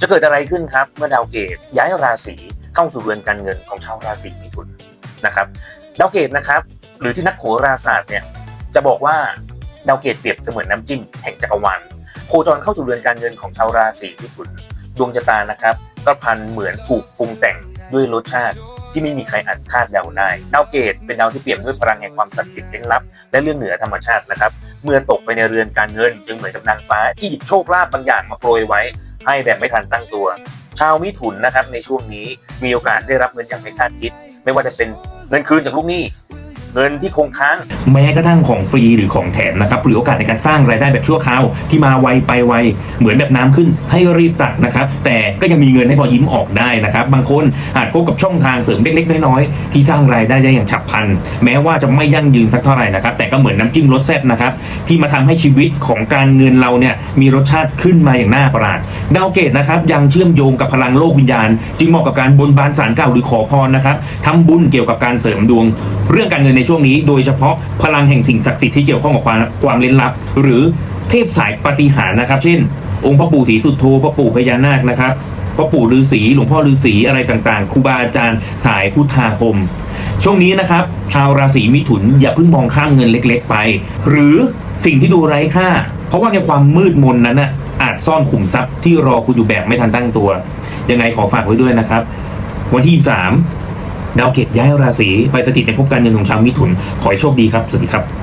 จะเกิดอะไรขึ้นครับ เมื่อดาวเกตย้ายราศีเข้าสู่เรือนการเงินของชาวราศีมิถุนนะครับ ดาวเกตนะครับ หรือที่นักโหราศาสตร์เนี่ยจะบอกว่าดาวเกตเปรียบเสมือนน้ำจิ้มแห่งจักรวาลโคจรเข้าสู่เรือนการเงินของชาวราศีมิถุนดวงชะตานะครับ ก็พันเหมือนถูกปรุงแต่งด้วยรสชาติ ที่ไม่มีใครอาจคาดเดาได้ดาวเกตเป็นดาวที่เปี่ยนด้วยพลังแห่งความศักดิ์สิทธิ์ลึกลับ และเรื่องเหนือธรรมชาตินะครับ เมื่อตกไปในเรือนการเงิน จึงเหมือนกับนางฟ้าที่หยิบโชคลาภบางอย่างมาโปรยไว้ ให้แบบไม่ทันตั้งตัว ชาวมิถุนนะครับในช่วงนี้มีโอกาสได้รับเงินอย่างไม่คาดคิด ไม่ว่าจะเป็นเงินคืนจากลูกหนี้ เงินที่คงค้าง แม้กระทั่งของฟรีหรือของแถมนะครับหรือโอกาสในการสร้างรายได้แบบชั่วคราวที่มาไวไปไวเหมือนแบบน้ำขึ้นให้รีบตักนะครับแต่ก็ยังมีเงินให้พอยิ้มออกได้นะครับบางคนอาจพบกับช่องทางเสริมเล็กๆน้อยๆที่สร้างรายได้ได้อย่างฉับพลัน แม้ว่าจะไม่ยั่งยืนสักเท่าไหร่นะครับแต่ก็เหมือนน้ำจิ้มรสแซ่บนะครับที่มาทำให้ชีวิตของการเงินเราเนี่ยมีรสชาติขึ้นมาอย่างน่าประหลาดดาวเกตนะครับยังเชื่อมโยงกับพลังโลกวิญญาณ จึงเหมาะกับการบนบานสารเก่าหรือขอพรนะครับทำบุญเกี่ยวกับการเสริมดวง เรื่องการเงินในช่วงนี้ โดยเฉพาะพลังแห่งสิ่งศักดิ์สิทธิ์ที่เกี่ยวข้องกับความความเล้นลับ หรือเทพสายปาฏิหารย์นะครับ เช่น องค์พระปู่ศรีสุโธพระปู่พญานาคนะครับพระปู่ฤาษีหลวงพ่อฤาษีอะไรต่างๆครูบาอาจารย์สายพุทธาคม ช่วงนี้นะครับ ชาวราศีมิถุนอย่าเพิ่งมองข้ามเงินเล็กๆไป หรือสิ่งที่ดูไร้ค่า เพราะว่าในความมืดมนนั้นน่ะอาจซ่อนขุมทรัพย์ที่รอคุณอยู่แบบไม่ทันตั้งตัว ยังไงขอฝากไว้ด้วยนะครับ วันที่ 23 ดาวเกตย้ายราศีไปสถิตในภพการเงินของชาวมิถุน ขอให้โชคดีครับ สวัสดีครับ